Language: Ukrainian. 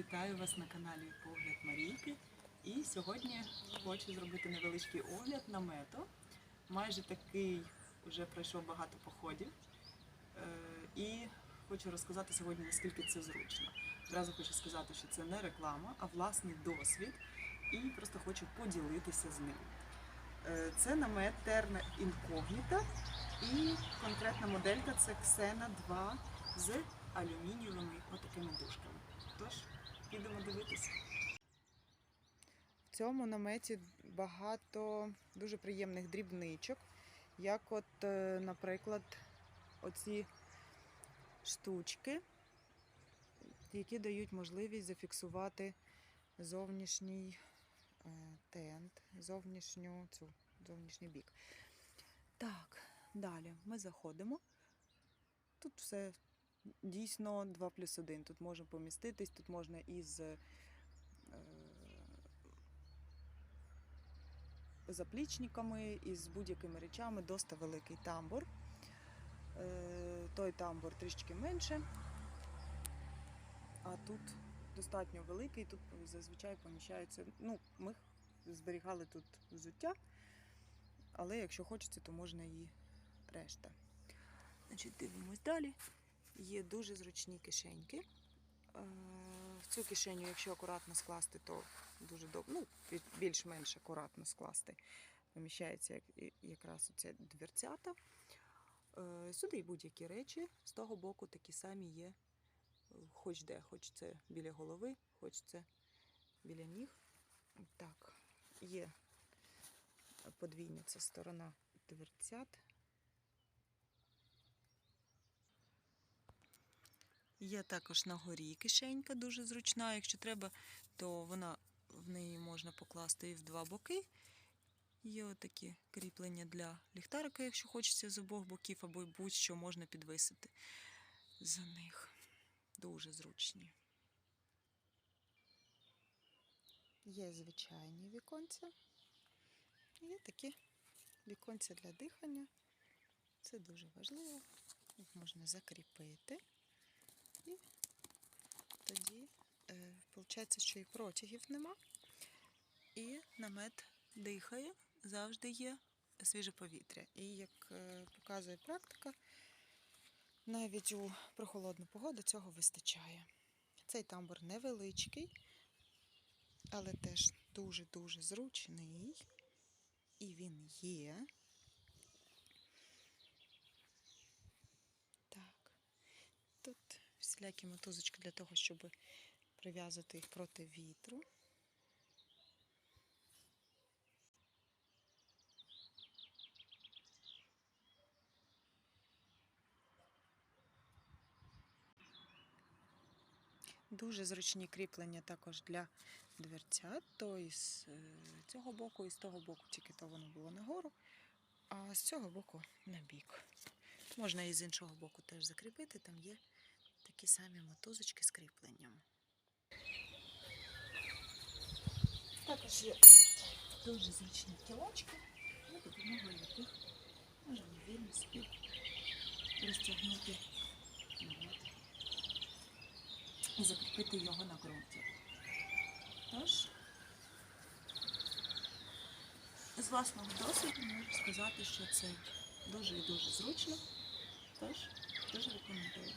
Вітаю вас на каналі Погляд Марійки. І сьогодні хочу зробити невеличкий огляд намету. Майже такий вже пройшов багато походів. Е, І хочу розказати сьогодні, наскільки це зручно. Одразу хочу сказати, що це не реклама, а власний досвід. І просто хочу поділитися з ним. Е, Це намет Terna Incognita і конкретна моделька це Xena 2 з алюмінієвими отакими дужками. Тож, підемо дивитися. В цьому наметі багато дуже приємних дрібничок, як от, е, наприклад, оці штучки, які дають можливість зафіксувати зовнішній е, тент, зовнішню цю, зовнішній бік. Так, далі ми заходимо. Тут все дійсно 2 плюс 1. Тут можна поміститись, тут можна із е, заплічниками, із будь-якими речами, досить великий тамбур. Е, той тамбур трішки менше, а тут достатньо великий, тут зазвичай поміщається. Ну, ми зберігали тут взуття, але якщо хочеться, то можна і решта. Значить, дивимось далі. Є дуже зручні кишеньки. В цю кишеню, якщо акуратно скласти, то дуже добре, ну, більш-менш акуратно скласти. Поміщається якраз оця дверцята. Е, Сюди й будь-які речі. З того боку такі самі є, е, хоч де, хоч це біля голови, хоч це біля ніг. Так, є подвійна ця сторона дверцят. Є також на горі кишенька дуже зручна. Якщо треба, то вона в неї можна покласти і в два боки. Є отакі кріплення для ліхтарика, якщо хочеться з обох боків, або будь-що можна підвисити за них. Дуже зручні. Є звичайні віконця. Є такі віконця для дихання. Це дуже важливо. Їх можна закріпити. І тоді е, виходить, що і протягів нема. І намет дихає, завжди є свіже повітря. І як е, показує практика, навіть у прохолодну погоду цього вистачає. Цей тамбур невеличкий, але теж дуже-дуже зручний. І він є. Так. Тут всілякі мотузочки для того, щоб прив'язати їх проти вітру. Дуже зручні кріплення також для дверцят, то із е, цього боку, і з того боку, тільки то воно було нагору, а з цього боку на бік. Можна і з іншого боку теж закріпити, там є такі самі мотузочки з кріпленням. Також є дуже зручні кілочки, за допомогою яких можна вільно собі розтягнути намет і закріпити його на ґрунті. Тож, з власного досвіду можу сказати, що це дуже і дуже зручно. Тож, дуже рекомендую.